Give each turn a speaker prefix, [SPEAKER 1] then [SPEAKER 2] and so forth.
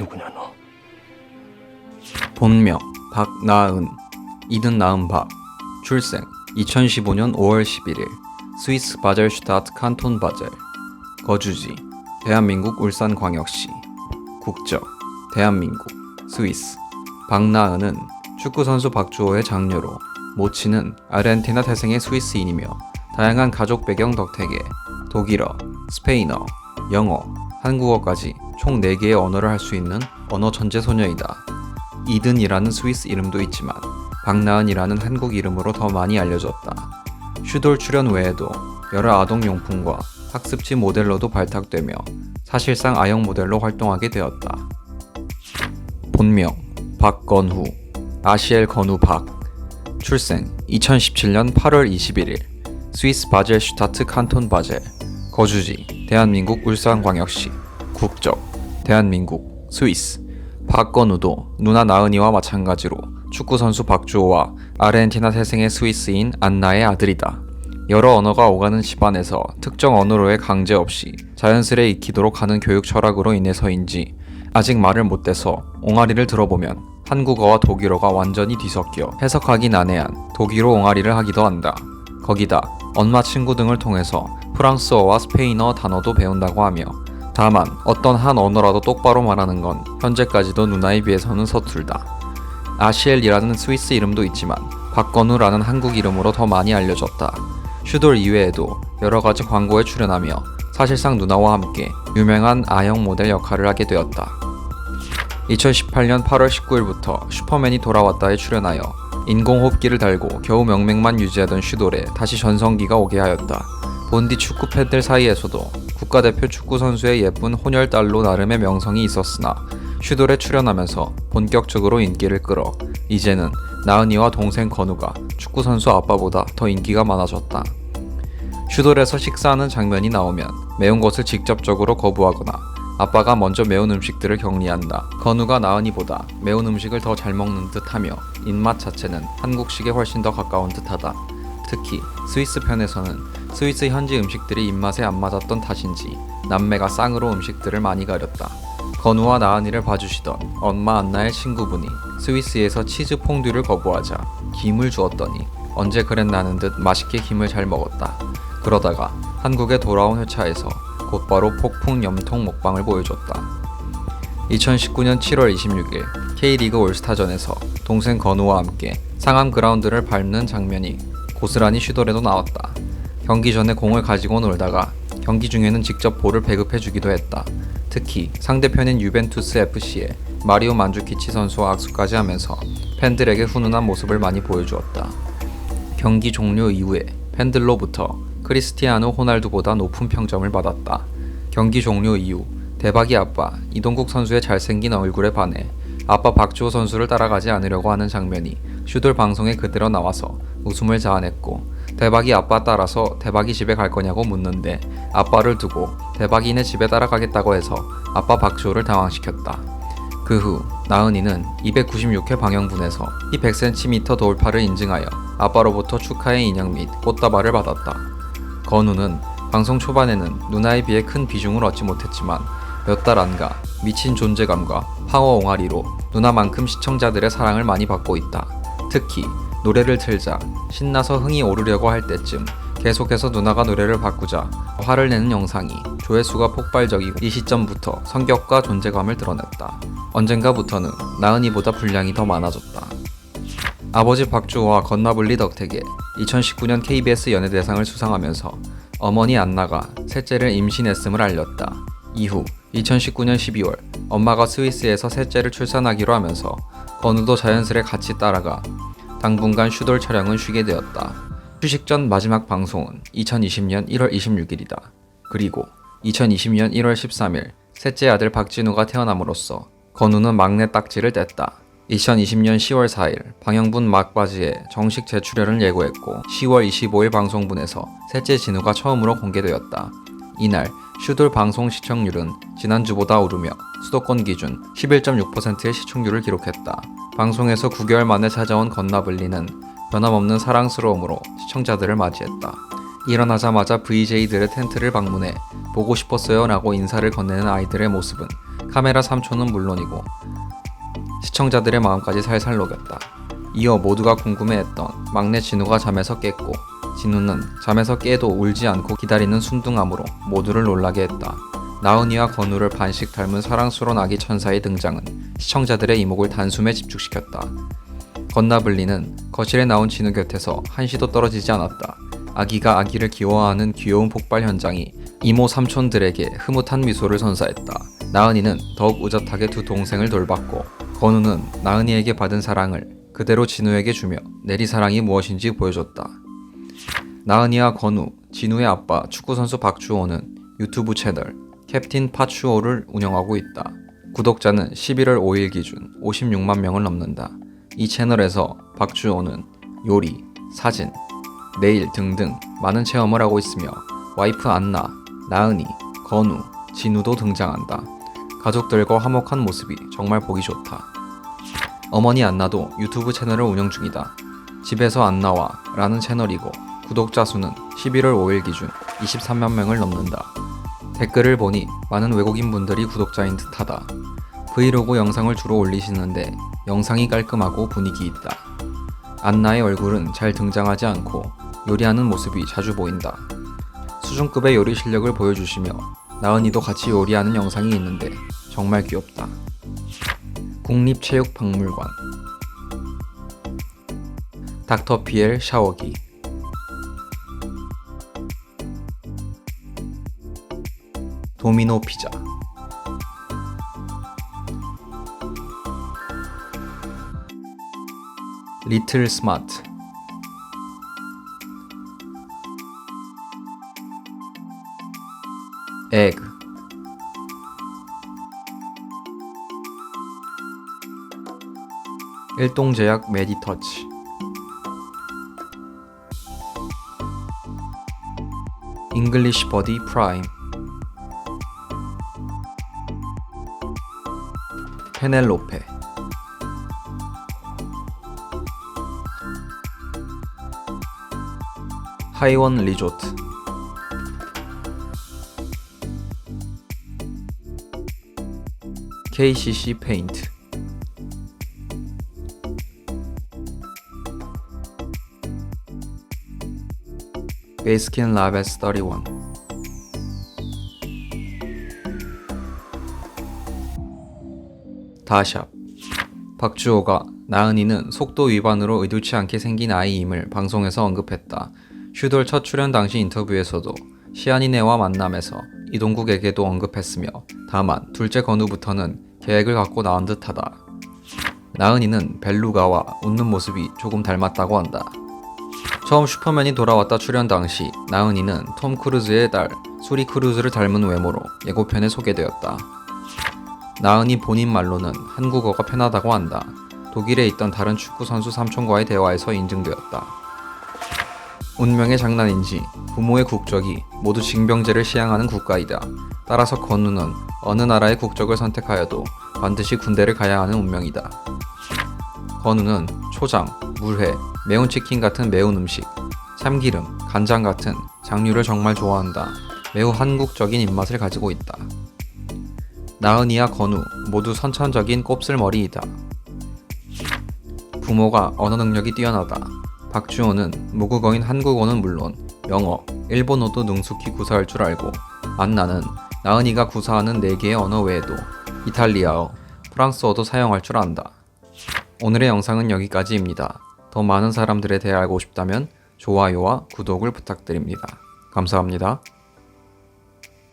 [SPEAKER 1] 누구냐 너?
[SPEAKER 2] 본명 박나은. 이든 나은 박. 출생 2015년 5월 11일. 스위스 바젤슈타트 칸톤 바젤. 거주지 대한민국 울산광역시. 국적 대한민국 스위스. 박나은은 축구선수 박주호의 장녀로 모친은 아르헨티나 태생의 스위스인이며 다양한 가족 배경 덕택에 독일어, 스페인어, 영어, 한국어까지 총 4개의 언어를 할 수 있는 언어 천재 소녀이다. 이든이라는 스위스 이름도 있지만 박나은이라는 한국 이름으로 더 많이 알려졌다. 슈돌 출연 외에도 여러 아동 용품과 학습지 모델로도 발탁되며 사실상 아역 모델로 활동하게 되었다. 본명 박건후 아시엘 건후 박 출생 2017년 8월 21일 스위스 바젤 슈타트 칸톤 바젤 거주지 대한민국 울산광역시 국적 대한민국 스위스 박건우도 누나 나은이와 마찬가지로 축구선수 박주호와 아르헨티나 태생의 스위스인 안나의 아들이다. 여러 언어가 오가는 집안에서 특정 언어로의 강제 없이 자연스레 익히도록 하는 교육 철학으로 인해서인지 아직 말을 못돼서 옹알이를 들어보면 한국어와 독일어가 완전히 뒤섞여 해석하기 난해한 독일어 옹알이를 하기도 한다. 거기다 엄마 친구 등을 통해서 프랑스어와 스페인어 단어도 배운다고 하며 다만 어떤 한 언어라도 똑바로 말하는 건 현재까지도 누나에 비해서는 서툴다. 아시엘이라는 스위스 이름도 있지만 박건우라는 한국 이름으로 더 많이 알려졌다. 슈돌 이외에도 여러 가지 광고에 출연하며 사실상 누나와 함께 유명한 아역 모델 역할을 하게 되었다. 2018년 8월 19일부터 슈퍼맨이 돌아왔다에 출연하여 인공호흡기를 달고 겨우 명맥만 유지하던 슈돌에 다시 전성기가 오게 하였다. 본디 축구 팬들 사이에서도 국가대표 축구 선수의 예쁜 혼혈딸로 나름의 명성이 있었으나 슈돌에 출연하면서 본격적으로 인기를 끌어 이제는 나은이와 동생 건우가 축구 선수 아빠보다 더 인기가 많아졌다. 슈돌에서 식사하는 장면이 나오면 매운 것을 직접적으로 거부하거나 아빠가 먼저 매운 음식들을 격리한다. 건우가 나은이보다 매운 음식을 더 잘 먹는 듯 하며 입맛 자체는 한국식에 훨씬 더 가까운 듯 하다. 특히 스위스 편에서는 스위스 현지 음식들이 입맛에 안 맞았던 탓인지 남매가 쌍으로 음식들을 많이 가렸다. 건우와 나은이를 봐주시던 엄마 안나의 친구분이 스위스에서 치즈 퐁듀를 거부하자 김을 주었더니 언제 그랬나는 듯 맛있게 김을 잘 먹었다. 그러다가 한국에 돌아온 회차에서 곧바로 폭풍 염통 먹방을 보여줬다. 2019년 7월 26일 K리그 올스타전에서 동생 건우와 함께 상암 그라운드를 밟는 장면이 고스란히 슈돌에도 나왔다. 경기 전에 공을 가지고 놀다가 경기 중에는 직접 볼을 배급해주기도 했다. 특히 상대편인 유벤투스 FC의 마리오 만주키치 선수와 악수까지 하면서 팬들에게 훈훈한 모습을 많이 보여주었다. 경기 종료 이후에 팬들로부터 크리스티아노 호날두보다 높은 평점을 받았다. 경기 종료 이후 대박이 아빠 이동국 선수의 잘생긴 얼굴에 반해 아빠 박주호 선수를 따라가지 않으려고 하는 장면이 슈돌 방송에 그대로 나와서 웃음을 자아냈고 대박이 아빠 따라서 대박이 집에 갈 거냐고 묻는데 아빠를 두고 대박이네 집에 따라가겠다고 해서 아빠 박주호를 당황시켰다. 그 후 나은이는 296회 방영분에서 이 100cm 돌파를 인증하여 아빠로부터 축하의 인형 및 꽃다발을 받았다. 건우는 방송 초반에는 누나에 비해 큰 비중을 얻지 못했지만 몇 달 안가 미친 존재감과 파워 옹알이로 누나만큼 시청자들의 사랑을 많이 받고 있다. 특히 노래를 틀자 신나서 흥이 오르려고 할 때쯤 계속해서 누나가 노래를 바꾸자 화를 내는 영상이 조회수가 폭발적이고 이 시점부터 성격과 존재감을 드러냈다. 언젠가부터는 나은이보다 분량이 더 많아졌다. 아버지 박주호와 건나블리 덕택에 2019년 KBS 연예대상을 수상하면서 어머니 안나가 셋째를 임신했음을 알렸다. 이후 2019년 12월 엄마가 스위스에서 셋째를 출산하기로 하면서 건우도 자연스레 같이 따라가 당분간 슈돌 촬영은 쉬게 되었다. 휴식 전 마지막 방송은 2020년 1월 26일이다. 그리고 2020년 1월 13일 셋째 아들 박진우가 태어남으로써 건우는 막내 딱지를 뗐다. 2020년 10월 4일 방영분 막바지에 정식 재출연을 예고했고 10월 25일 방송분에서 셋째 진우가 처음으로 공개되었다. 이날 슈돌 방송 시청률은 지난주보다 오르며 수도권 기준 11.6%의 시청률을 기록했다. 방송에서 9개월 만에 찾아온 건나블리는 변함없는 사랑스러움으로 시청자들을 맞이했다. 일어나자마자 VJ들의 텐트를 방문해 보고 싶었어요 라고 인사를 건네는 아이들의 모습은 카메라 3초는 물론이고 시청자들의 마음까지 살살 녹였다. 이어 모두가 궁금해했던 막내 진우가 잠에서 깼고 진우는 잠에서 깨도 울지 않고 기다리는 순둥함으로 모두를 놀라게 했다. 나은이와 건우를 반씩 닮은 사랑스러운 아기 천사의 등장은 시청자들의 이목을 단숨에 집중시켰다. 건나블리는 거실에 나온 진우 곁에서 한시도 떨어지지 않았다. 아기가 아기를 귀여워하는 귀여운 폭발 현장이 이모 삼촌들에게 흐뭇한 미소를 선사했다. 나은이는 더욱 의젓하게 두 동생을 돌봤고 건우는 나은이에게 받은 사랑을 그대로 진우에게 주며 내리 사랑이 무엇인지 보여줬다. 나은이와 건우, 진우의 아빠 축구선수 박주호는 유튜브 채널 캡틴 파추오를 운영하고 있다. 구독자는 11월 5일 기준 56만 명을 넘는다. 이 채널에서 박주호는 요리, 사진, 네일 등등 많은 체험을 하고 있으며 와이프 안나, 나은이, 건우, 진우도 등장한다. 가족들과 화목한 모습이 정말 보기 좋다. 어머니 안나도 유튜브 채널을 운영 중이다. 집에서 안나와 라는 채널이고 구독자 수는 11월 5일 기준 23만 명을 넘는다. 댓글을 보니 많은 외국인 분들이 구독자인 듯하다. 브이로그 영상을 주로 올리시는데 영상이 깔끔하고 분위기 있다. 안나의 얼굴은 잘 등장하지 않고 요리하는 모습이 자주 보인다. 수준급의 요리 실력을 보여주시며 나은이도 같이 요리하는 영상이 있는데 정말 귀엽다. 국립체육박물관 닥터 피엘 샤워기 도미노 피자. 리틀 스마트. egg 일동제약 메디터치. 잉글리시 버디 프라임 페넬로페. 하이원 리조트. KCC 페인트. 베이스킨 라베스 31 다샵 박주호가 나은이는 속도 위반으로 의도치 않게 생긴 아이임을 방송에서 언급했다. 슈돌 첫 출연 당시 인터뷰에서도 시안이네와 만남에서 이동국에게도 언급했으며 다만 둘째 건우부터는 계획을 갖고 나온 듯하다. 나은이는 벨루가와 웃는 모습이 조금 닮았다고 한다. 처음 슈퍼맨이 돌아왔다 출연 당시 나은이는 톰 크루즈의 딸 수리 크루즈를 닮은 외모로 예고편에 소개되었다. 나은이 본인 말로는 한국어가 편하다고 한다. 독일에 있던 다른 축구 선수 삼촌과의 대화에서 인증되었다. 운명의 장난인지 부모의 국적이 모두 징병제를 시행하는 국가이다. 따라서 건우는 어느 나라의 국적을 선택하여도 반드시 군대를 가야 하는 운명이다. 건우는 초장, 물회, 매운 치킨 같은 매운 음식, 참기름, 간장 같은 장류를 정말 좋아한다. 매우 한국적인 입맛을 가지고 있다. 나은이와 건우 모두 선천적인 곱슬머리이다. 부모가 언어 능력이 뛰어나다. 박주호는 모국어인 한국어는 물론 영어, 일본어도 능숙히 구사할 줄 알고 안나는 나은이가 구사하는 4개의 언어 외에도 이탈리아어, 프랑스어도 사용할 줄 안다. 오늘의 영상은 여기까지입니다. 더 많은 사람들에 대해 알고 싶다면 좋아요와 구독을 부탁드립니다. 감사합니다.